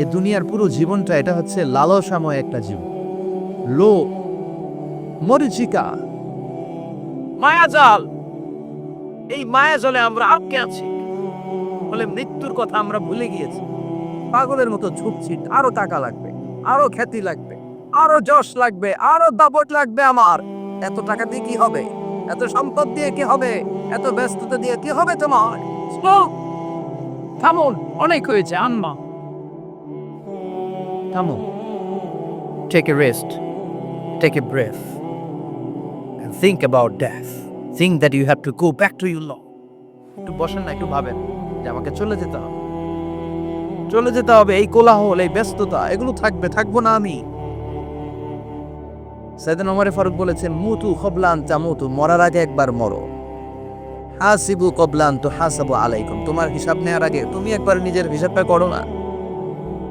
এই দুনিয়ার পুরো জীবনটা, এটা হচ্ছে লালসাময় একটা জীবন। লো, মরিচিকা। মায়াজাল, এই মায়াজালে আমরা আটকে আছি? বলে মৃত্যুর কথা আমরা ভুলে গিয়েছি। পাগলের মতো ছুটছি আরও টাকা লাগবে, আরও খ্যাতি লাগবে, আরও যশ লাগবে, আরও দাপট লাগবে আমার। এত টাকা দিয়ে কি হবে? এত সম্পদ দিয়ে কি হবে? এত ব্যস্ততা দিয়ে কি হবে তোমার? থামুন, অনেক হয়েছে আনমা থামো take a rest take a breath and think about death. Think that you have to go back to your law. একটু বসেন না, একটু ভাবেন যে আমাকে চলে যেতে হবে। চলে যেতে হবে এই কোলাহল, এই ব্যস্ততা, এগুলো থাকবে, থাকব না আমি। সেদিন ওমরে ফারুক বলেছেন, মুতু খবলান চামুতু মরার আগে একবার মরো। হাসিবু কবলান তো হাসাবু আলাইকুম, তোমার হিসাব নেওয়ার আগে তুমি একবার নিজের হিসাবটা করো না।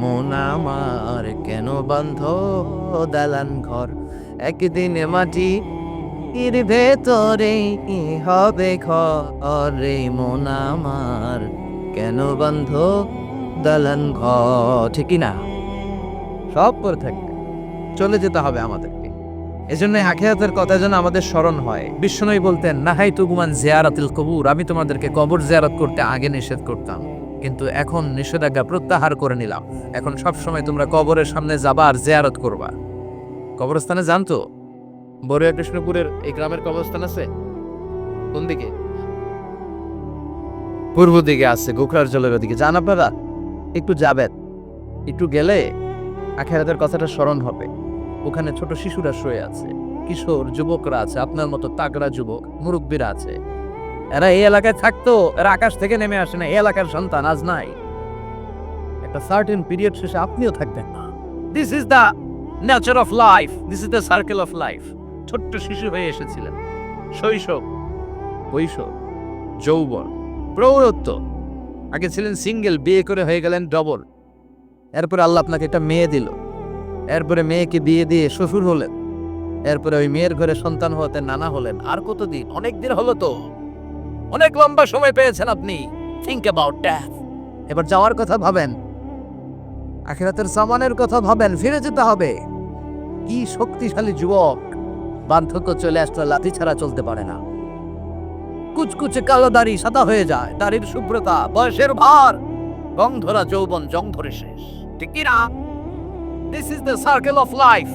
মন আমার কেন বন্ধ? দালান ঘর, একদিন মাটি এর ভেতরে হবে ঘরে? মন আমার কেন বন্ধ? দালান ঘর ঠিকই না? সব করে থাকবে চলে যেতে হবে আমাদেরকে। এজন্য আখেরাতের কথা যেন আমাদের স্মরণ হয়। বিষ্ণুই বলতেন নাহাই তুগুমান জিয়ারাতিল কবুর, আমি তোমাদেরকে কবর জিয়ারত করতে আগে নিষেধ করতাম। কিন্তু এখন নিষেধাজ্ঞা প্রত্যাহার করে নিলাম। এখন সব সময় তোমরা কবরের সামনে যাবা আর জিয়ারত করবা। কবরস্থানে জানতো বড়িয়া কৃষ্ণপুরের এই গ্রামের কবরস্থান আছে? কোন দিকে? পূর্ব দিকে আছে, গোখরার জলের দিকে জান আপনারা, একটু যাবেন। একটু গেলে আখেরাতের কথাটা স্মরণ হবে। ওখানে ছোট শিশুরা শুয়ে আছে। কিশোর, যুবকরা আছে, আপনার মতো তাগড়া যুবক, মুরব্বীরা আছে। এরা এই এলাকায় থাকতো, এরা আকাশ থেকে নেমে আসে না, এই এলাকার সন্তান আজ নাই। একটা সার্টেন পিরিয়ড শেষে আপনিও থাকবেন না। This is the nature of life this is the circle of life ছোট্ট শিশু হয়ে এসেছিলেন। শৈশব কৈশোর যৌবন, প্রৌঢ়ত্ব। আগে ছিলেন সিঙ্গেল বিয়ে করে হয়ে গেলেন ডবল এরপরে আল্লাহ আপনাকে একটা মেয়ে দিল। এরপরে মেয়েকে বিয়ে দিয়ে শ্বশুর হলেন। এরপরে ওই মেয়ের ঘরে সন্তান হতে নানা হলেন। আর কতদিন? অনেক দিন হলো তো। অনেক লম্বা সময় পেয়েছেন আপনি। থিঙ্ক অ্যাবাউট ড্যাথ এবার যাওয়ার কথা ভাবেন। আখিরাতের সামানের কথা ভাবেন। ফিরে যেতে হবে। কি শক্তিশালী যুবক। বার্ধক্য চলে আসলে লাথি ছাড়া চলতে পারে না। কুচকুচে কালো দাড়ি সাদা হয়ে যায়। দাড়ির শুভ্রতা, বয়সের ভার। গন্ধরা যৌবন জং ধরে শেষ। ঠিক না? This is the circle of life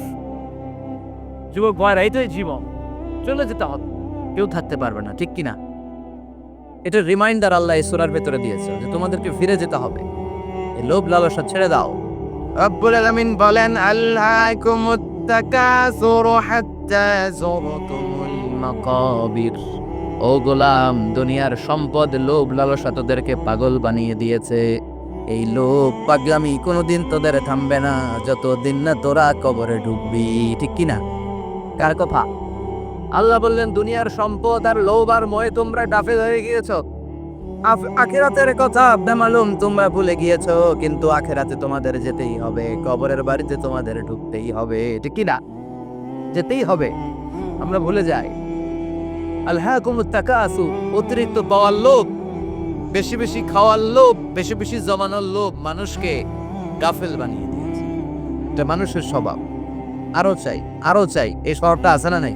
যুবক ভয়ের এইটাই জীবন। চলে যেতে হবে। কেউ থাকতে পারবে না। ঠিক কি এটা রিমাইন্ডার আল্লাহ এই সূরার ভেতরে দিয়েছে যে তোমাদেরকে ফিরে যেতে হবে। এই লোভ লালসা ছেড়ে দাও। রব্বুল আলামিন বলেন, আল্লাহকুমুত তাকাসুরু হাত্তা যুরতুমুল মাকাবির। ও গোলাম, দুনিয়ার সম্পদ, লোভ লালসা তোদেরকে পাগল বানিয়ে দিয়েছে। এই লোভ পাগলামি কোনোদিন তোদের থামবে না, যতদিন না তোরা কবরে ঢুকবি। ঠিক কি না কার কথা? আল্লাহ বললেন, দুনিয়ার সম্পদ আর লোভ আর ময়ে তোমরা ডাফে হয়ে গিয়েছো। আখেরাতের কথা বেমালুম, তোমরা ভুলে গিয়েছো, কিন্তু আখেরাতে তোমাদের যেতেই হবে, কবরের বাড়িতে তোমাদের ঢুকতেই হবে। ঠিক কি না? যেতেই হবে। আমরা ভুলে যাই। আল্লাহ তাকাসু, অতিরিক্ত পাওয়ার লোভ, বেশি বেশি খাওয়ার লোভ, বেশি বেশি জমানোর লোভ মানুষকে গাফেল বানিয়ে দিয়েছে। এটা মানুষের স্বভাব। আরও চাই আরও চাই। এই স্বভাবটা আছে না নাই?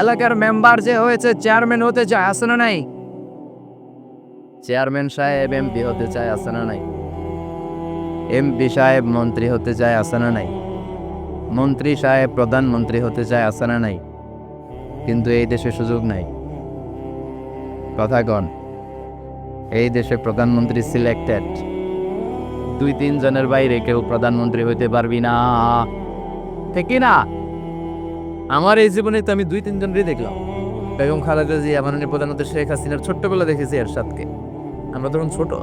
এলাকার মেম্বার যে হয়েছে, চেয়ারম্যান হতে চায়, আছে না নাই? চেয়ারম্যান সাহেব, এমপি হতে চায়, আছে না নাই? এমপি সাহেব, মন্ত্রী হতে চায়, আছে না নাই? মন্ত্রী সাহেব, প্রধানমন্ত্রী হতে চায়, আছে না নাই? কিন্তু এই দেশে সুযোগ নাই। কথা কন, এই দেশে প্রধানমন্ত্রী সিলেক্টেড দুই তিন জনের বাইরে কেউ প্রধানমন্ত্রী হইতে পারবি না। ঠিক না? আমার এই জীবনে তো আমি দুই, তিনজনেরই দেখলাম। বেগম খালেদা জিয়া, মাননীয় প্রধানত শেখ হাসিনার ছোট্টবেলা দেখেছি এরশাদকে। আমরা তখন ছোট।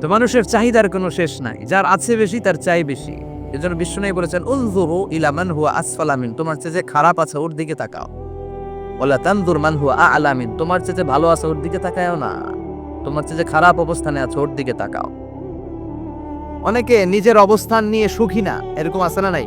তো মানুষের চাহিদার কোনো শেষ নাই। যার আছে বেশি, তার চাই বেশি। এজন্য বিশ্ব নেই বলেছেন, উনজুরু ইলা মান হুয়া আসফালামিন তোমার চেয়ে যে খারাপ আছে, ওর দিকে তাকাও। ওলা তানজুর মান হুয়া আলামিন তোমার চেয়ে যে ভালো আছে, ওর দিকে তাকায়ও না। তোমার চেয়ে যে খারাপ অবস্থানে আছে, ওর দিকে তাকাও। অনেকে নিজের অবস্থান নিয়ে সুখী না, এরকম আছে না নাই?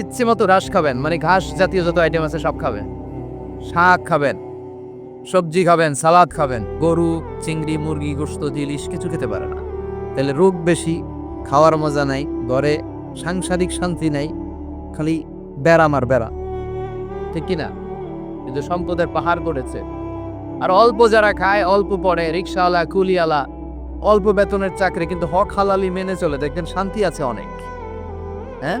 ইচ্ছে মতো ঘাস খাবেন। মানে ঘাস জাতীয় যত আইটেম আছে সব খাবেন। শাক খাবেন, সবজি খাবেন, সালাদ খাবেন। গরু, চিংড়ি, মুরগি, গোস্ত, জিলিশ কিছু খেতে পারে না। তাহলে রোগ বেশি, খাওয়ার মজা নাই, ঘরে সাংসারিক শান্তি নাই, খালি বেড়াম আর বেড়া ঠিক কি না কিন্তু সম্পদের পাহাড় করেছে আর অল্প যারা খায়, অল্প পড়ে, রিক্সাওয়ালা, কুলিওয়ালা, অল্প বেতনের চাকরি, কিন্তু হক হালালি মেনে চলে। দেখবেন শান্তি আছে অনেক। হ্যাঁ?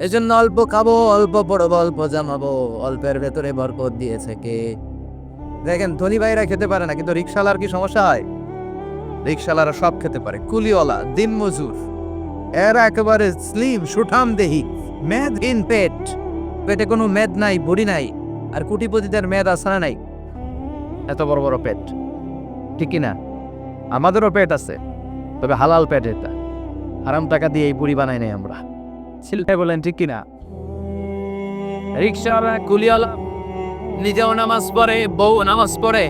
এজন্য অল্প খাব, অল্প পড়ব, অল্প জামাবো। অল্পের ভেতরে বরকত দিয়েছে কে? দেখেন, ধনী ভাইরা খেতে পারে না, কিন্তু রিক্সালার কি সমস্যা হয়? রিক্সালারা সব খেতে পারে। কুলিওয়ালা দিন মজুর এরা একেবারে স্লিম সুঠাম দেহি মেদ ইন পেট। পেটে কোনো মেদ নাই, বড়ি নাই, আর কুটিপতিদের মেদ আসানা নাই। এত বড় বড় পেট, ঠিক কি না আমাদেরও পেট আছে, তবে হালাল পেট এটা। হারাম টাকা দিয়ে এই বুড়ি বানাই নাই আমরা। ছেলে বলেন, ঠিক কিনা? রিক্সাওয়ালা, কুলিওয়ালা, নিজেও নামাজ পড়ে বউ নামাজ পড়ে।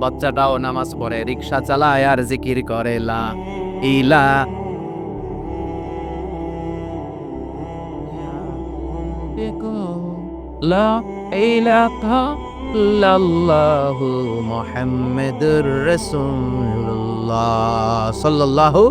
বাচ্চাটাও নামাজ পড়ে, রিক্সা চালায় আর জিকির করে, লা ইলা। লা ইলাহা ইল্লাল্লাহু মুহাম্মাদুর রাসূলুল্লাহ। সাল্লাল্লাহু